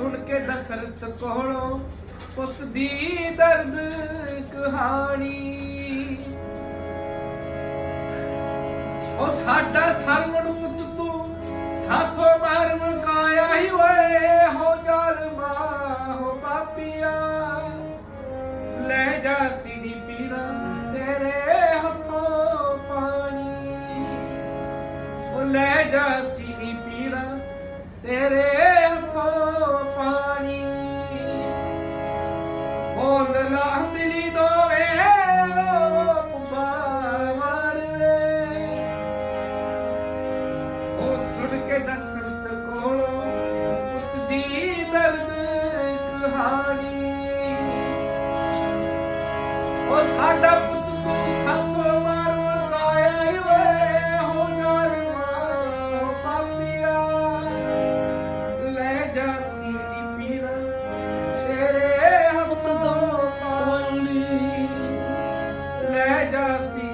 ਸੁਣ ਕੇ ਦਸਰਤ ਕੋਲੋਂ ਉਸ ਦੀ ਦਰਦ ਕਹਾਣੀ। ਉਹ ਸਾਡਾ ਸੰਗਣ ਪੁੱਤ ਤੂੰ ਸਾਥੋਂ ਮਾਰ ਮੁਕਾਇਆ ਹੀ ਓਏ, ਹੋ ਜ਼ਾਲਮਾ ਹੋ ਪਾਪੀਆ। ਲੈ ਜਾ ਸਿੱਧੀ ਪੀੜਾ ਤੇਰੇ ਹੱਥੋਂ ਪਾਣੀ। ਉਹ ਲੈ ਜਾ ਸਿੱਧੀ ਪੀੜਾ ਤੇਰੇ ਹੋਂਦ ਲਾਂਦਲੀ ਦੋਵੇ ਸੁਣ ਕੇ ਦਸਰਤ ਕੋਲੋਂ ਉਸ ਦੀ ਦਰਦ ਕਹਾਣੀ ਉਹ ਸਾਡਾ ਜਸੀ।